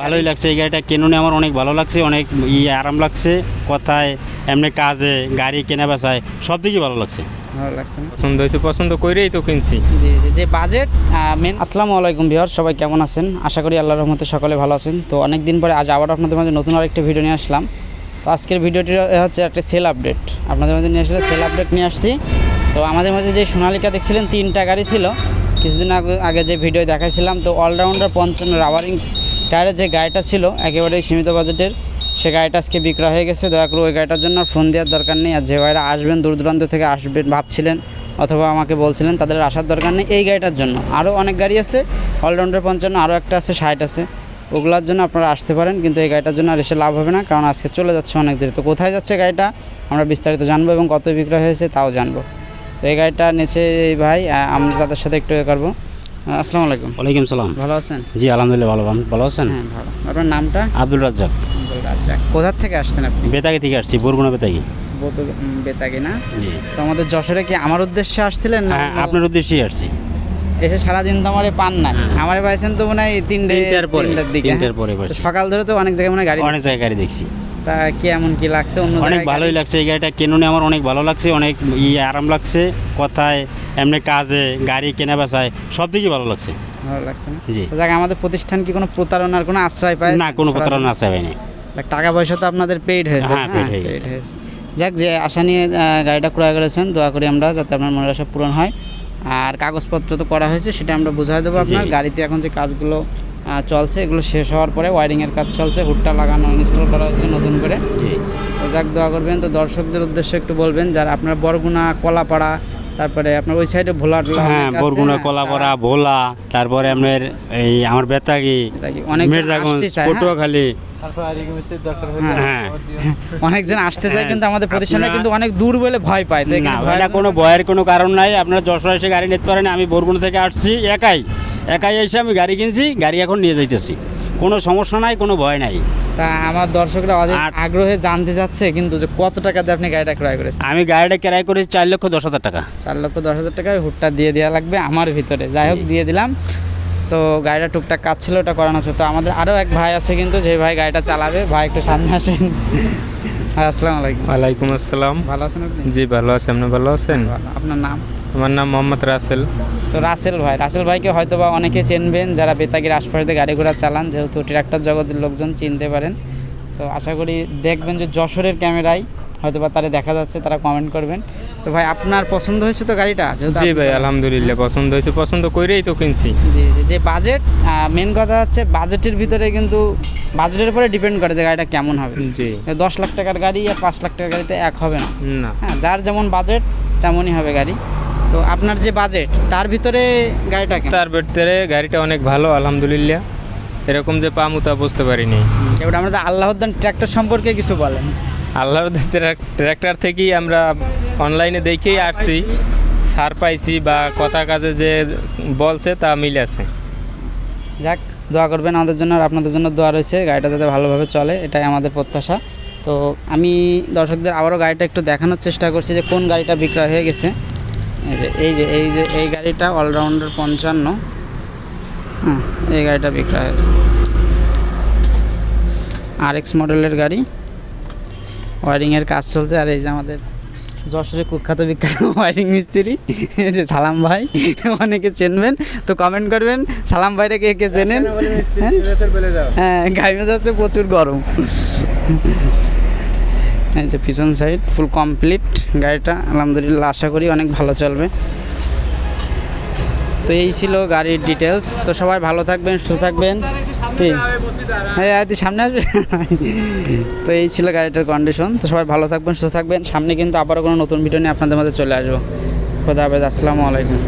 ভালোই লাগছে এই গাড়িটা কেনুনে আমার অনেক ভালো লাগছে অনেক ইয়ে আরাম লাগছে কথায় এমনি কাজে গাড়ি কেনা বেচায় সব দিকেই ভালো লাগছে। ভালো লাগছে পছন্দ হয়েছে পছন্দ করেই তো কিনছি। জি জি যে বাজেট মেন আসসালামু আলাইকুম বিহার সবাই কেমন আছেন? আশা করি আল্লাহর রহমতে সকলে ভালো আছেন। তো অনেক দিন পরে আজ আবার আপনাদের মাঝে নতুন আরেকটা ভিডিও নিয়ে আসলাম। তো আজকের ভিডিওটি হচ্ছে একটা সেল আপডেট আপনাদের মাঝে নিয়ে আসলে সেল আপডেট নিয়ে আসছি। তো আমাদের মাঝে যে সোনালিকা দেখছিলেন তিনটা গাড়ি ছিল। কিছুদিন আগে আগে যে ভিডিও দেখাইছিলাম তো অলরাউন্ডার পঞ্চান্ন রাবারিং টায়ারের যে গাড়িটা ছিল, একেবারে সীমিত বাজেটের, সে গাড়িটা আজকে বিক্রয় হয়ে গেছে। দয়া করে ওই গাড়িটার জন্য আর ফোন দেওয়ার দরকার নেই। আর যে ভাইরা আসবেন, দূর দূরান্ত থেকে আসবেন ভাবছিলেন অথবা আমাকে বলছিলেন, তাদের আসার দরকার নেই এই গাড়িটার জন্য। আরও অনেক গাড়ি আছে অলরাউন্ডার পঞ্চান্ন আরও একটা আছে, ষাট আছে। ওগুলোর জন্য আপনারা আসতে পারেন, কিন্তু এই গাড়িটার জন্য আর এসে লাভ হবে না, কারণ আজকে চলে যাচ্ছে অনেক দূরে। তো কোথায় যাচ্ছে গাড়িটা, আমরা বিস্তারিত জানব এবং কত বিক্রয় হয়েছে তাও জানব। তো এই গাড়িটা নিচে এই ভাই আমরা তাদের সাথে একটু এ করব। আসসালামু আলাইকুম। ওয়ালাইকুম সালাম। ভালো আছেন? জি আলহামদুলিল্লাহ ভালো ভালো আছেন? হ্যাঁ ভালো। আপনার নামটা? আব্দুল রাজ্জাক। আব্দুল রাজ্জাক। কোথার থেকে আসছেন আপনি? বেতাগি থেকে আসছি বরগুনা বেতাগি। বেতাগি না? জি। তো আমাদের যশোরে কি আমার উদ্দেশ্যে আসছিলেন না হ্যাঁ আপনার উদ্দেশ্যেই আসছি। এসে সারাদিন তো আমারে পান না। আমারে পাইছেন তো মনে হয় তিনটে তিনটার পরে, তিনটার দিকে। হ্যাঁ? পরে সকাল ধরে তো অনেক জায়গায় মানে গাড়ি অনেক জায়গায় গাড়ি দেখছি। তা কি এমন কি লাগছে? অন্য অনেক ভালোই লাগছে এই গাড়িটা। কেনুনে আমার অনেক ভালো লাগছে অনেক ইয়ে আরাম লাগছে। কথায় এমনি কাজে গাড়ি কেনা বেচায় সব দিকেই ভালো লাগছে। ভালো লাগছে না? জি। যাক আমাদের প্রতিষ্ঠান কি কোনো প্রতারণার কোনো আশ্রয় পায়? না কোনো প্রতারণা আছে ভাইনি টাকা পয়সা তো আপনাদের পেইড হয়েছে হ্যাঁ, paid হয়ে হয়েছে। যাক যে আশা নিয়ে গাড়িটা ক্রয় করেছেন দোয়া করি আমরা যাতে আপনার মনের আশা পূরণ হয়। আর কাগজপত্র তো করা হয়েছে সেটা আমরা বুঝাই দেবো আপনার। গাড়িতে এখন যে কাজগুলো চলছে। এগুলো শেষ হওয়ার পরে ওয়ারিংয়ের কাজ চলছে। হুডটা লাগানো ইনস্টল করা হয়েছে নতুন করে। যাক দোয়া করবেন। তো দর্শকদের উদ্দেশ্যে একটু বলবেন যারা আপনার বরগুনা কলাপাড়া তারপরে আপনার ওই সাইডে ভোলা হ্যাঁ অনেক বরগুনা হ্যাঁ, কলাপাড়া ভোলা তারপরে আপনার এই আমার বেতাগি মির্জাগঞ্জ হ্যাঁ। পটুয়াখালী। হ্যাঁ অনেকজন আসতে চায় হ্যাঁ, কিন্তু আমাদের প্রতিষ্ঠানে কিন্তু অনেক দূর বলে ভয় পায়। না কোনো ভয়ের কোনো কারণ নাই। আপনারা যশোর এসে গাড়ি নিতে পারেন আমি বরগুনা থেকে আসছি একাই। একাই এসে আমি গাড়ি কিনছি গাড়ি এখন নিয়ে যাইতেছি। কোনো সমস্যা নাই কোনো ভয় নাই। তা আমার দর্শকরা আগ্রহে জানতে চাচ্ছে কিন্তু যে কত টাকা দিয়ে আপনি গাড়িটা ক্রয় করেছেন? আমি গাড়িটা ক্রয় করেছি চার লক্ষ দশ হাজার টাকা। চার লক্ষ দশ হাজার টাকায় হুটটা দিয়ে দেওয়া লাগবে আমার ভিতরে। যাই হোক দিয়ে দিলাম। তো গাড়িটা টুকটাক কাজ ছিল ওটা করানো আছে। তো আমাদের আরও এক ভাই আছে কিন্তু যে ভাই গাড়িটা চালাবে। ভাই একটু সামনে আসেন। আসসালামু আলাইকুম। ওয়ালাইকুম আসসালাম। ভালো আছেন আপনি? জি ভালো আছে। আপনি ভালো আছেন। আপনার নাম? আমার নাম মোহাম্মদ রাসেল। তো রাসেল ভাই রাসেল ভাইকে হয়তো বা অনেকে চিনবেন যারা বেতাগির আশপাশে গাড়ি ঘোড়া চালান যেহেতু ট্রাক্টর জগতের লোকজন চিনতে পারেন। তো আশা করি দেখবেন যে যশোরের ক্যামেরায় হয়তো বা তারা দেখা যাচ্ছে তারা কমেন্ট করবেন। তো ভাই আপনার পছন্দ হয়েছে তো গাড়িটা? জি ভাই আলহামদুলিল্লাহ পছন্দ হয়েছে। পছন্দ করেই তো কিনছি। জি জি যে বাজেট মেন কথা হচ্ছে বাজেটের ভিতরে কিন্তু বাজেটের উপরে ডিপেন্ড করে যে গাড়িটা কেমন হবে। জি। দশ লাখ টাকার গাড়ি আর পাঁচ লাখ টাকার গাড়িতে এক হবে না। না। হ্যাঁ যার যেমন বাজেট তেমনই হবে গাড়ি। তো আপনার যে বাজেট তার ভিতরে গাড়িটা কেমন? তার ভেতরে গাড়িটা অনেক ভালো আলহামদুলিল্লাহ। এরকম যে পামু তা বুঝতে পারিনি। এবার আমাদের আল্লাহদ্দান ট্র্যাক্টর সম্পর্কে কিছু বলেন। আল্লাহর ট্র্যাক্টর থেকেই আমরা অনলাইনে দেখেই আসছি। সার পাইছি বা কথা কাজে যে বলছে তা মিল আছে। যাক, দোয়া করবেন আমাদের জন্য আর আপনাদের জন্য দোয়া রয়েছে। গাড়িটা যাতে ভালোভাবে চলে, এটাই আমাদের প্রত্যাশা। তো আমি দর্শকদের আবারও গাড়িটা একটু দেখানোর চেষ্টা করছি যে কোন গাড়িটা বিক্রয় হয়ে গেছে। এই যে এই যে এই যে, এই গাড়িটা অলরাউন্ডার পঞ্চান্ন। হ্যাঁ এই গাড়িটা বিক্রয় হয়েছে। আর এক্স মডেলের গাড়ি। ওয়ারিংয়ের কাজ চলছে আর এই যে আমাদের যশোরের কুখ্যাত বিখ্যাত ওয়ারিং মিস্ত্রি। যে সালাম ভাই অনেকে চেনবেন তো কমেন্ট করবেন সালাম ভাইটা কে কে চেনেন? হ্যাঁ? গাইমে গাড়ি যাচ্ছে প্রচুর গরম। এই যে পিছন সাইড ফুল কমপ্লিট গাড়িটা আলহামদুলিল্লাহ আশা করি অনেক ভালো চলবে। তো এই ছিল গাড়ির ডিটেলস তো সবাই ভালো থাকবেন সুস্থ থাকবেন? হ্যাঁ তুই সামনে আসবে? তো এই ছিল গাড়িটার কন্ডিশন তো সবাই ভালো থাকবেন সুস্থ থাকবেন। সামনে কিন্তু আবারও কোনো নতুন ভিডিও নিয়ে আপনাদের মধ্যে চলে আসব। খোদা হাফেজ আসসালামু আলাইকুম।